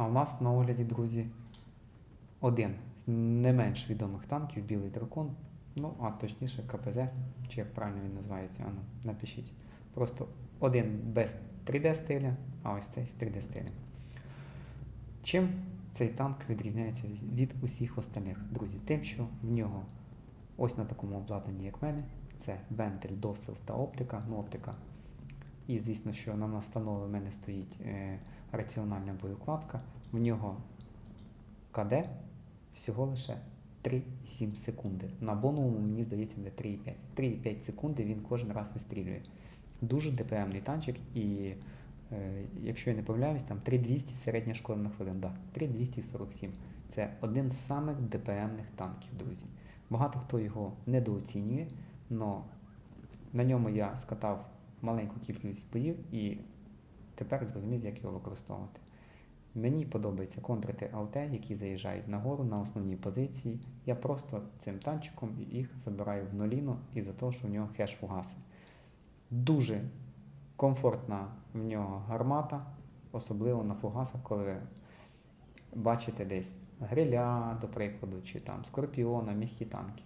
А в нас на огляді, друзі, один з не менш відомих танків Білий дракон. Ну, а точніше КПЗ, чи як правильно він називається, ану, напишіть. Просто один без 3D стиля, а ось цей з 3D стилем. Чим цей танк відрізняється від- усіх остальних, друзі? Тим, що в нього ось на такому обладнанні, як в мене, це вентиль, досил та оптика. Ну, оптика. І звісно, що на настанові в мене стоїть е, раціональна боєукладка. В нього КД всього лише 3,7 секунди. На боновому, мені здається, буде 3,5. 3,5 секунди він кожен раз вистрілює. Дуже ДПМний танчик, і е, якщо я не помиляюсь, там 3200 середня шкода на хвилин. Да, 3247. Це один з самих ДПМних танків, друзі. Багато хто його недооцінює, але на ньому я скатав маленьку кількість боїв і тепер зрозумів, як його використовувати. Мені подобається контрити ЛТ, які заїжджають нагору на основні позиції. Я просто цим танчиком їх забираю в ноліну із-за того, що в нього хеш фугаси. Дуже комфортна в нього гармата, особливо на фугасах, коли ви бачите десь гриля, до прикладу, чи там скорпіона, м'які танки.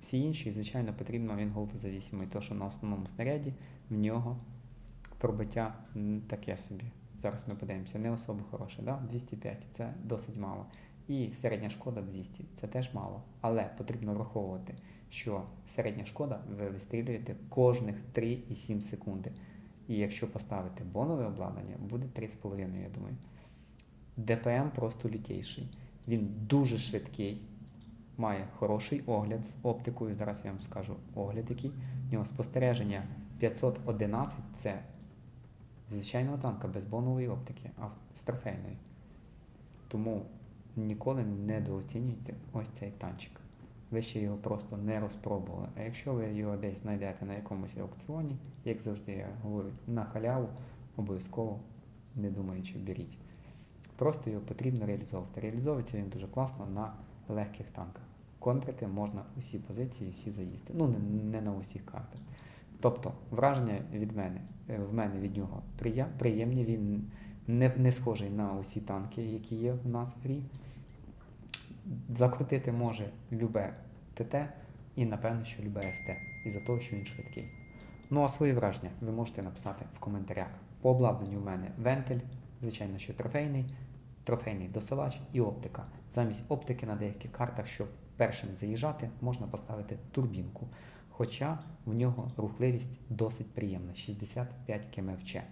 Всі інші, звичайно, потрібно він голтозавісимий, тому що на основному снаряді в нього пробиття таке собі. Зараз ми подивимося, не особо хороше, да? 205 це досить мало. І середня шкода 200 це теж мало. Але потрібно враховувати, що середня шкода ви вистрілюєте кожних 3,7 секунди. І якщо поставити бонове обладнання, буде 3,5, я думаю. ДПМ просто лютейший. Він дуже швидкий, має хороший огляд з оптикою. Зараз я вам скажу огляд який. В нього спостереження 511 це звичайного танка без бонової оптики, а з трофейної. Тому ніколи не недооцінюйте ось цей танчик. Ви ще його просто не розпробували. А якщо ви його десь знайдете на якомусь аукціоні, як завжди я говорю, на халяву, обов'язково не думаючи, беріть. Просто його потрібно реалізовувати. Реалізовується він дуже класно на легких танках. Контрити можна усі позиції, всі заїзди. Ну, не, не на усіх картах. Тобто, враження від мене, е, в мене від нього приємні. Він не, не схожий на усі танки, які є в нас в грі. Закрутити може любе ТТ і, напевно, що любе СТ, із-за того, що він швидкий. Ну а свої враження ви можете написати в коментарях. По обладнанню в мене вентиль, звичайно, що трофейний, трофейний досилач і оптика. Замість оптики на деяких картах, щоб першим заїжджати, можна поставити турбінку. Хоча в нього рухливість досить приємна 65 км/ч.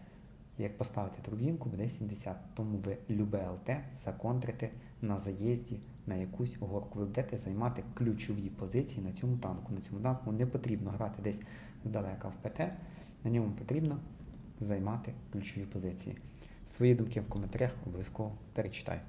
Як поставити турбінку, буде 70. Тому ви любе ЛТ законтрите на заїзді на якусь горку. Ви будете займати ключові позиції на цьому танку. На цьому танку не потрібно грати десь здалека в ПТ, на ньому потрібно займати ключові позиції. Свої думки в коментарях обов'язково перечитаю.